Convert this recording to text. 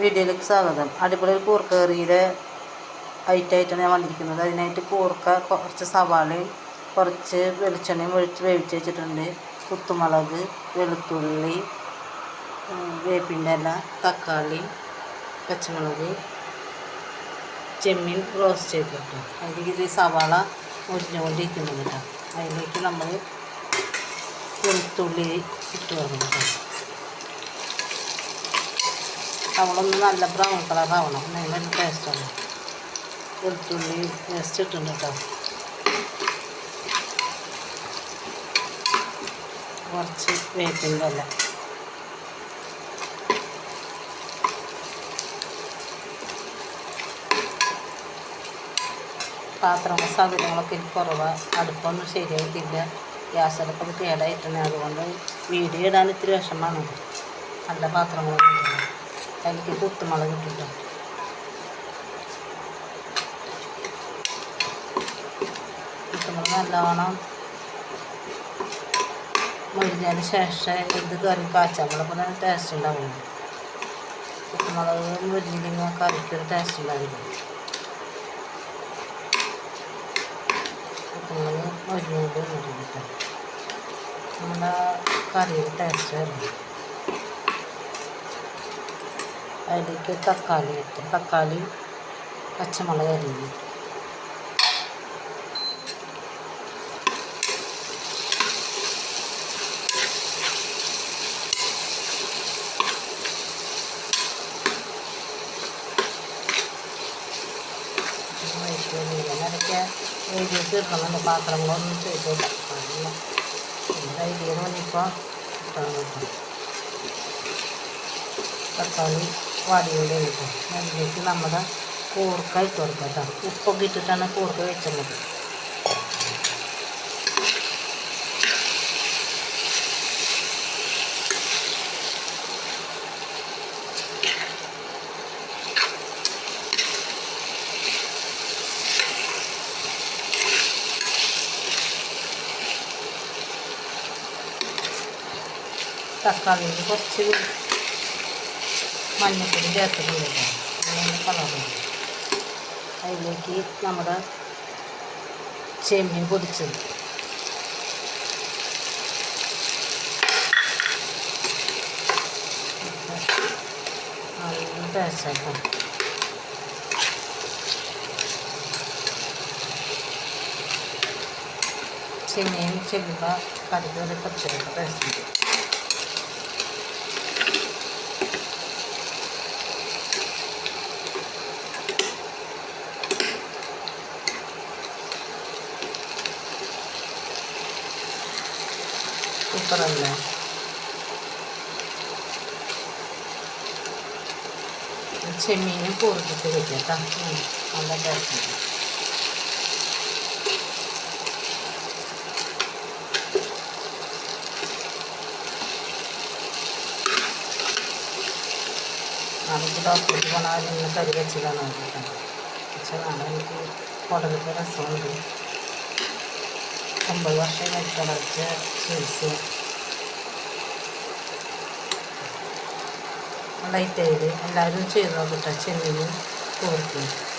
വീഡിയോയിലേക്ക് സ്വാഗതം അടിപൊളി കൂർക്ക കറിയുടെ ഐറ്റായിട്ടാണ് ഞാൻ വന്നിരിക്കുന്നത്. അതിനായിട്ട് കൂർക്ക കുറച്ച് സവാളയും കുറച്ച് വെളിച്ചെണ്ണയും ഒഴിച്ച് വേവിച്ച് വെച്ചിട്ടുണ്ട്. കുത്തുമുളക് വെളുത്തുള്ളി വേപ്പിന്റെ ഇല തക്കാളി പച്ചമുളക് ചെമ്മീൻ റോസ്റ്റ് ചെയ്തിട്ട് അതിലേക്ക് ഇത് സവാള മുരിഞ്ഞുകൊണ്ടിരിക്കുന്നത് കേട്ടോ. അതിലേക്ക് നമ്മൾ വെളുത്തുള്ളി ഇട്ട് കൊടുക്കണം കേട്ടോ. സവാളൊന്ന് നല്ല ബ്രൗൺ കളർ ആവണം. നല്ല ടേസ്റ്റാണ് വെളുത്തുള്ളി പേസ്റ്റ് ഇട്ടുണ്ട് കേട്ടോ കുറച്ച് വേപ്പിന്റെ അല്ല പാത്രങ്ങൾ സൗകര്യങ്ങളൊക്കെ കുറവാണ് അടുപ്പൊന്നും ശരിയായിട്ടില്ല. ഗ്യാസ് അടുപ്പൊക്കെ കേടായിട്ടുണ്ട്. അതുകൊണ്ട് വീഡിയോ ഇടാൻ ഇത്തിരി വിഷമമാണ്. നല്ല പാത്രങ്ങളൊന്നും അതിലേക്ക് കുത്തുമുളക് ഇട്ടിട്ടോ കുത്തുമുളക് നല്ലോണം മുരിഞ്ഞതിന് ശേഷം ഇത് കറി നല്ല ടേസ്റ്റ് ഉണ്ടാവുള്ളൂ കുത്തുമുളക് മുരിഞ്ഞില്ലെങ്കിൽ കറിക്കൊരു ടേസ്റ്റ് ഉണ്ടാവില്ല. മുരിഞ്ഞുകൊണ്ട് മുരിഞ്ഞിട്ട് നമ്മുടെ കറിയുടെ ടേസ്റ്റ് വരും അതിലേക്ക് തക്കാളി ഇട്ട് തക്കാളി പച്ചമുളക് അരിഞ്ഞു ഇങ്ങനെയൊക്കെ വീഡിയോസ് ഇടണമെന്നുണ്ട് പാത്രങ്ങളൊന്നും ചെയ്തില്ല എൻ്റെ ഐഡിയ തോന്നിയപ്പോൾ തക്കാളി വാടിയോടെ കിട്ടും അതിലേക്ക് നമ്മുടെ കൂർക്ക ഇട്ട് കൊടുക്കാം കേട്ടോ ഉപ്പൊക്കെ ഇട്ടിട്ടാണ് കൂർക്ക വെച്ചത് തക്കാളിയിൽ കുറച്ച് മഞ്ഞപ്പൊടി ചേർത്തിട്ടുണ്ട് കേട്ടോ അങ്ങനെ കളറുണ്ട് അതിലേക്ക് നമ്മുടെ ചെമ്മീൻ പൊടിച്ചത്. നല്ല ടേസ്റ്റാട്ടോ ചെമ്മീൻ ചെല്ലുമ്പോൾ ഒരു പ്രത്യേക ടേസ്റ്റ് ഉണ്ട് സൂപ്പറല്ലേ ചെമ്മീനും കൂർത്തിട്ട് വെക്കാം കേട്ടോ നല്ല ടേസ്റ്റ് നാളേക്ക് ഡോക്ടർക്ക് പോകണം ഇന്ന് കറി വെച്ചതാണ് കേട്ടോ പക്ഷേ നാളെ എനിക്ക് കുടലത്തെ രസമുണ്ട് ഒമ്പത് വർഷം കഴിക്കടച്ച ചികിത്സ ലൈറ്റ് ആയത് എല്ലാവരും ചെയ്ത് നോക്കട്ടെ ചെമ്മീനും കൂർക്കും.